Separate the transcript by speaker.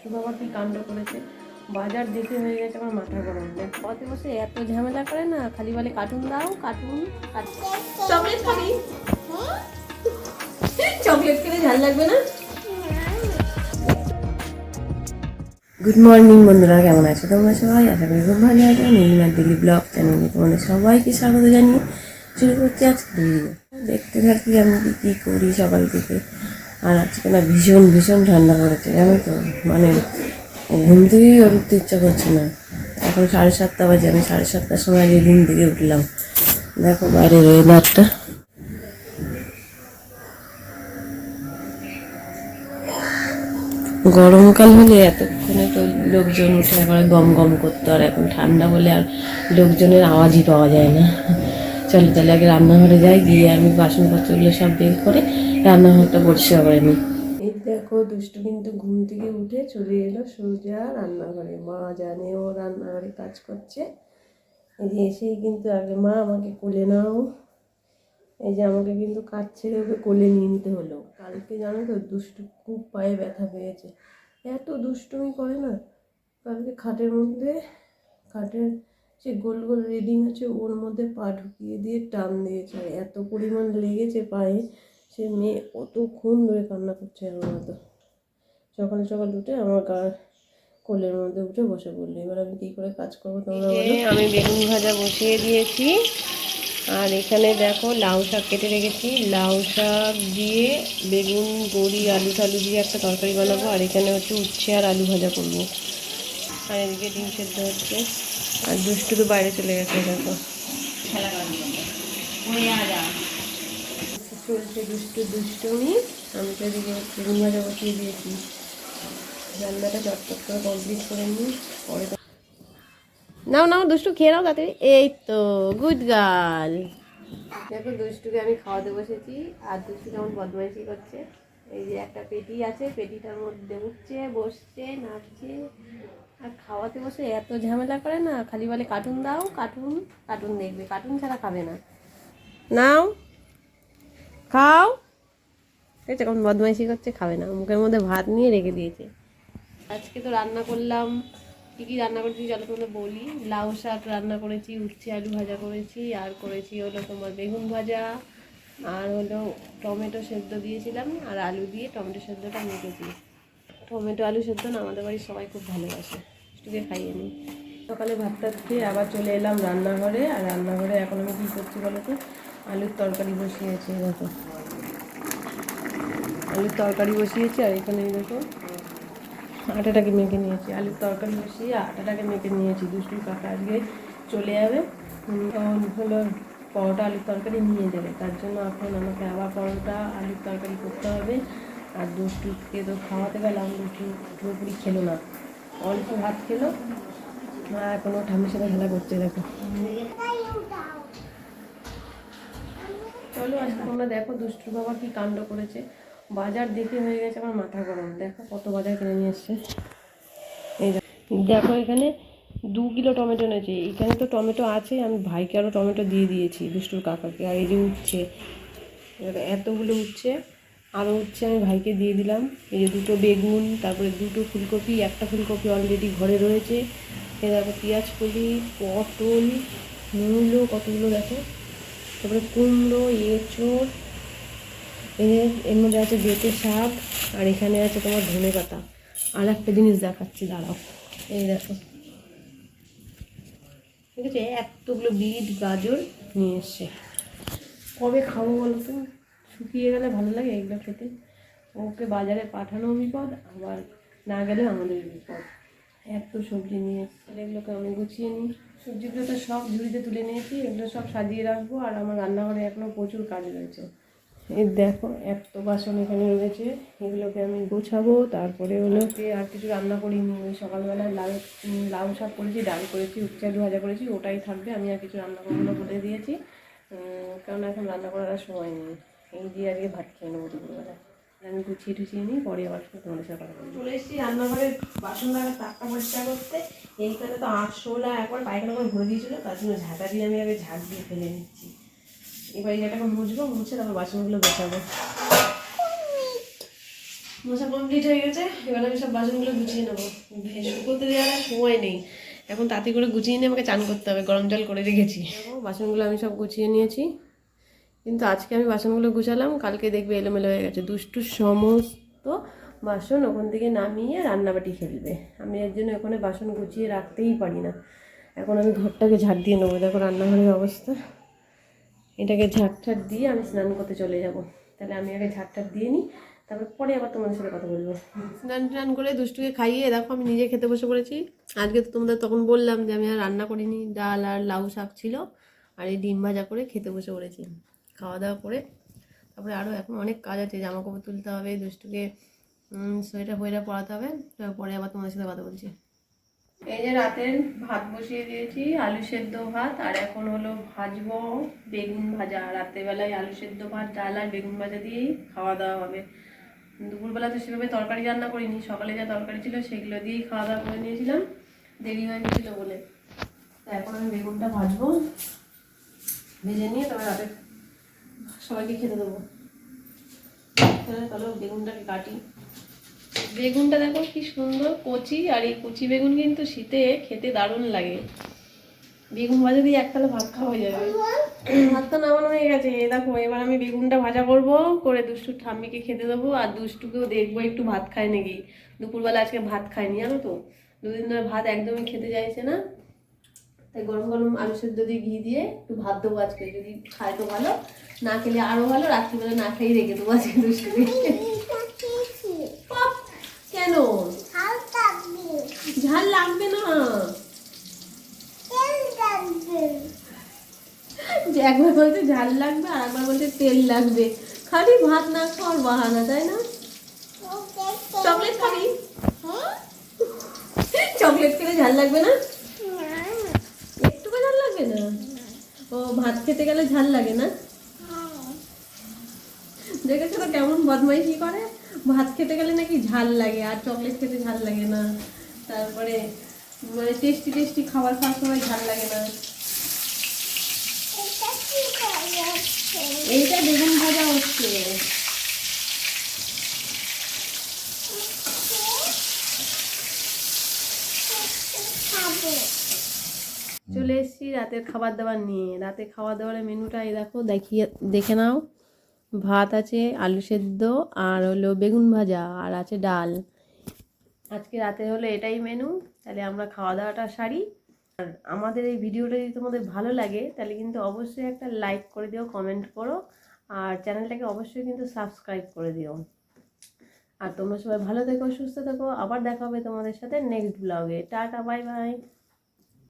Speaker 1: দুষ্টু বাবা কি কাণ্ড করেছে। বাজার দেখে হয়ে গেছে আমার মাথা গরম। পথে বসে এত ঝামেলা করে না খালি বলে কার্টুন দাও কার্টুন চকলেট খাবি? চকলেট খেলে ঝাল লাগবে না? গুড মর্নিং বন্ধুরা কেমন আছো তোমরা সবাই? আশা করি খুব ভালো আছো। নীলিমার দিল্লি ব্লগ চ্যানেলে তোমাদের সবাইকে স্বাগত জানিয়ে শুরু করছি আজকে দেখতে থাকি আমি কি কী করি সকাল থেকে। আর আজকে না ভীষণ ভীষণ ঠান্ডা পড়েছে, জানো তো? মানে ঘুম থেকেই উঠতে ইচ্ছা করছে না। এখন সাড়ে সাতটা বাজে, আমি সাড়ে সাতটার সময় আগে ঘুম থেকে উঠলাম। দেখো বাইরের ওয়েদারটা। গরমকাল হলে এতক্ষণে তো লোকজন উঠে একবারে গম গম করতো, আর এখন ঠান্ডা বলে আর লোকজনের আওয়াজই পাওয়া যায় না। চলো তাহলে আগে রান্নাঘরে যাই, গিয়ে আমি বাসনপত্রগুলো সব বের করে রান্নাঘরটা পরিষ্কার করে নিই। এই দেখো, দুষ্টু কিন্তু ঘুম থেকে উঠে চলে এলো সোজা রান্নাঘরে। মা জানে ও রান্নাঘরে কাজ করছে। এই যে এসেই কিন্তু আগে মা আমাকে কোলে নাও। এই যে আমাকে কিন্তু কাজ ছেড়ে ওকে কোলে নিয়ে নিতে হলো। কালকে জানো তো দুষ্টু খুব পায়ে ব্যথা পেয়েছে। এত দুষ্টুমি করে না, কালকে খাটের মধ্যে, খাটের যে গোল গোল রেডিং আছে ওর মধ্যে পা ঢুকিয়ে দিয়ে টান দিয়েছে। আর এত পরিমাণ লেগেছে পায়ে সে মেয়ে অতক্ষণ ধরে কান্না করছে আমার মতো সকালে সকাল উঠে আমার গা কোলের মধ্যে উঠে বসে পড়ল। এবার আমি কী করে কাজ করব তোমরা বলো? আমি বেগুন ভাজা বসিয়ে দিয়েছি। আর এখানে দেখো লাউ শাক কেটে রেখেছি। লাউ শাক দিয়ে বেগুন বড়ি আলু টালু দিয়ে একটা তরকারি বানাবো। আর এখানে হচ্ছে উচ্ছে আর আলু ভাজা করব। আর এদিকে ডিম সেদ্ধ হচ্ছে। আর দুষ্টু তো বাইরে চলে গেছে, দেখো। চলছে দুষ্টু দুষ্টুমি। আমি তো এদিকে বেগুন ভাজা বসিয়ে দিয়েছি। রান্নাটা চটচট করে কমপ্লিট করে নিই, পরে নাও নাও, দুষ্টু, খেয়ে নাও তাড়াতাড়ি। এই তো গুড গার্ল দেখো, দুষ্টুকে আমি খাওয়াতে বসেছি, আর দুষ্টু কেমন বদমাইশি করছে। এই যে একটা পেটি আছে, পেটিটার মধ্যে উঠছে, বসছে, নাচছে। আর খাওয়াতে বসে এত ঝামেলা করে না, খালি বলে, কার্টুন দাও, কার্টুন কার্টুন দেখবে, কার্টুন ছাড়া খাবে না। নাও, খাও। আছে কেমন বদমাইশি করছে, খাবে না, মুখের মধ্যে ভাত নিয়ে রেখে দিয়েছে। আজকে তো রান্না করলাম, কী কী রান্না করেছি চলো তোমাদের বলি। লাউ শাক রান্না করেছি, উচ্ছে আলু ভাজা করেছি, আর করেছি হলো তোমার বেগুন ভাজা। আর হলো টমেটো সেদ্ধ দিয়েছিলাম, আর আলু দিয়ে টমেটো সেদ্ধটা মেখেছি টমেটো, আলু সেদ্ধ না, আমাদের বাড়ির সবাই খুব ভালোবাসে। একটুকে খাইয়ে নিই। সকালে ভাতটা খেয়ে আবার চলে এলাম রান্নাঘরে, আর রান্নাঘরে এখন আমি কী করছি বলো তো? আলুর তরকারি বসিয়েছি, দেখো। আলুর তরকারি বসিয়েছি, আর এখানে দেখো, আটাটাকে মেখে নিয়েছি। আলুর তরকারি বসিয়ে আটাটাকে মেখে নিয়েছি। দুষ্টু কাকা আজকে চলে যাবে। তখন হলো পরোটা আলুর তরকারি নিয়ে যাবে তার জন্য এখন আমাকে আবার পরোটা আলুর তরকারি করতে হবে। আর দুষ্টুকে তো খাওয়াতে গেলাম, দুষ্টু পুরোপুরি খেলো না। অল্প ভাত খেলো আর এখনও ঠাম্মির সাথে খেলা করছে, দেখো। চলো আজকে তোমরা দেখো দুষ্টু বাবা কি কাণ্ড করেছে। বাজার দেখে হয়ে গেছে, আমার মাথা গরম। দেখো কত বাজার কিনে নিয়ে এসছে। এই। দেখো এখানে দু কিলো টমেটো এনেছে। এখানে তো টমেটো আছে, আমি ভাইকে আরও টমেটো দিয়ে দিয়েছি, দুষ্টুর কাকাকে। আর এই যে উঠছে এতগুলো উঠছে আরও উঠছে আমি ভাইকে দিয়ে দিলাম। এই যে দুটো বেগুন, তারপরে দুটো ফুলকপি, একটা ফুলকপি অলরেডি ঘরে রয়েছে। দেখো, পেঁয়াজ কলি, পটল, মূলো, কতগুলো দেখো? তারপরে কুমড়ো, এঁচড় যে এর মধ্যে আছে বেটে শাক, আর এখানে আছে তোমার ধনে পাতা আর একটা জিনিস দেখাচ্ছি, দাঁড়াও। এই দেখো। ঠিক আছে, এতগুলো বিট, গাজর নিয়ে এসছে। কবে খাব বলো তো? শুকিয়ে গেলে ভালো লাগে এগুলো খেতে। ওকে বাজারে পাঠানো বিপদ, আবার না গেলে আমাদের বিপদ। এত সবজি নিয়ে এসছে, এগুলোকে আমি গুছিয়ে নিই। সবজিগুলো তো সব ঝুড়িতে তুলে নিয়েছি, এগুলো সব সাজিয়ে রাখব, আর আমার রান্নাঘরে এখনও প্রচুর কাজ রয়েছে। এই দেখো এত বাসন এখানে রয়েছে। এগুলোকে আমি গোছাবো, তারপরে হলো আর কিছু রান্না করিনি। সকালবেলায় লাউ লাউ শাক করেছি, ডাল করেছি আলু ভাজা করেছি, ওটাই থাকবে। আমি আর কিছু রান্না করব বলে দিয়েছি। কারণ এখন রান্না করার আর সময় নেই। এই দিয়ে আজকে ভাত খেয়ে নেব দুপুরবেলা। আমি গুছিয়ে টুছিয়ে নিই, পরে আবার তোমাদের সাথে কথা বলব। চলে এসেছি রান্নাঘরে বাসন দ্বারা তাকটা পরিষ্কার করতে। এইখানে তো আটশোলা একবার পায়খানা করে ভরে দিয়েছিল, তার জন্য ঝাঁটা দিয়ে আমি আগে ঝাঁট দিয়ে ফেলে নিচ্ছি। এবার জায়গাটাকে মুছবো, মুছে তারপর বাসনগুলো গোছাবো। মশা কমপ্লিট হয়ে গেছে, এবার আমি সব বাসনগুলো গুছিয়ে নেব। শুকোতে দেওয়ার সময় নেই। এখন তাতে করে গুছিয়ে নিয়ে আমাকে চান করতে হবে, গরম জল করে রেখেছি। বাসনগুলো আমি সব গুছিয়ে নিয়েছি। কিন্তু আজকে আমি বাসনগুলো গুছালাম, কালকে দেখবে এলোমেলো হয়ে গেছে। দুষ্টু সমস্ত বাসন ওখান থেকে নামিয়ে রান্নাবাটি ফেলবে। আমি এর জন্য ওখানে বাসন গুছিয়ে রাখতেই পারি না। এখন আমি ঘরটাকে ঝাড় দিয়ে নেব। দেখো রান্নাঘরের অবস্থা। এটাকে ঝাড় ঠাট দিয়ে আমি স্নান করতে চলে যাব। তাহলে আমি আগে ঝাড় ঠাট দিয়ে নিই, তারপর পরে আবার তোমাদের সাথে কথা বলব। স্নান টান করে দুষ্টুকে খাইয়ে দেখো আমি নিজে খেতে বসে পড়েছি। আজকে তো তোমাদের তখন বললাম যে আমি আর রান্না করিনি, ডাল আর লাউ শাক ছিল, আর এই ডিম ভাজা করে খেতে বসে পড়েছি। খাওয়া দাওয়া করে তারপরে আরও এখন অনেক কাজ আছে, জামা কাপড় তুলতে হবে, দুষ্টুকে সোয়েটার ফোয়েটার পরাতে হবে, তারপরে আবার তোমাদের সাথে কথা বলছি। এই যে রাতের ভাত বসিয়ে দিয়েছি, আলু সেদ্ধ ভাত, আর এখন হলো ভাজবো বেগুন ভাজা। রাত্রেবেলায় আলু সেদ্ধ ভাত, ডাল আর বেগুন ভাজা দিয়েই খাওয়া দাওয়া হবে। দুপুরবেলা তো সেভাবে তরকারি রান্না করিনি, সকালে যা তরকারি ছিল সেগুলো দিয়েই খাওয়া দাওয়া করে নিয়েছিলাম। দেরি হয়ে গেছিল বলে। তা এখন আমি বেগুনটা ভাজবো, ভেজে নিয়ে তবে রাতে সবাইকে খেতে দেবো। তাহলে বেগুনটাকে কাটি। বেগুনটা দেখো কি সুন্দর কচি, আর এই কচি বেগুন কিন্তু শীতে খেতে দারুণ লাগে। বেগুন ভাজা দিয়ে একতলা ভাত খাওয়া যাবে। ভাত তো নামানো হয়ে গেছে। দেখো, এবার আমি বেগুনটা ভাজা করব, করে দুষ্টু ঠাম্মিকে খেতে দেবো, আর দুষ্টুকেও দেখব একটু ভাত খায় নাকি। দুপুরবেলা আজকে ভাত খায়নি, জানো তো? দুদিন ধরে ভাত একদমই খেতে চাইছে না। তাই গরম গরম আলু সেদ্ধ দিয়ে ঘি দিয়ে একটু ভাত দেবো আজকে। যদি খায় তো ভালো, না খেলে আরও ভালো, রাত্রিবেলা না খেয়েই রেখে দেবো আজকে দুষ্টুকে পাপ, কেন ঝাল লাগবে না। যে একবার বলছে ঝাল লাগবে আর একবার বলছে তেল লাগবে। খালি ভাত না খাওয়ার বাহানা তাই না? চকলেট খাবি? চকলেট খেলে ঝাল লাগবে না? একটু ঝাল লাগবে না? ও ভাত খেতে গেলে ঝাল লাগে না? দেখেছ তো কেমন বদমাইশি করে? ভাত খেতে গেলে নাকি ঝাল লাগে আর চকলেট খেতে ঝাল লাগে না। তারপরে মানে টেস্টি টেস্টি খাবার খাওয়ার সময় ঝাল লাগে না। এইটা বেগুন ভাজা হচ্ছে। চলে এসেছি রাতের খাবার দাবার নিয়ে। রাতে খাবার দাবারের মেনুটা এই দেখো, দেখিয়ে, দেখে নাও। ভাত আছে আলু সেদ্ধ আর হলো বেগুন ভাজা আর আছে ডাল। আজকে রাতে হলো এটাই মেনু তাহলে আমরা খাওয়া দাওয়াটা সারি। আর আমাদের এই ভিডিওটা যদি তোমাদের ভালো লাগে, তাহলে কিন্তু অবশ্যই একটা লাইক করে দিও কমেন্ট করো, আর চ্যানেলটাকে অবশ্যই কিন্তু সাবস্ক্রাইব করে দিও। আর তোমরা সবাই ভালো থেকো, সুস্থ থেকো, আবার দেখা হবে তোমাদের সাথে নেক্সট ব্লগে টাটা বাই বাই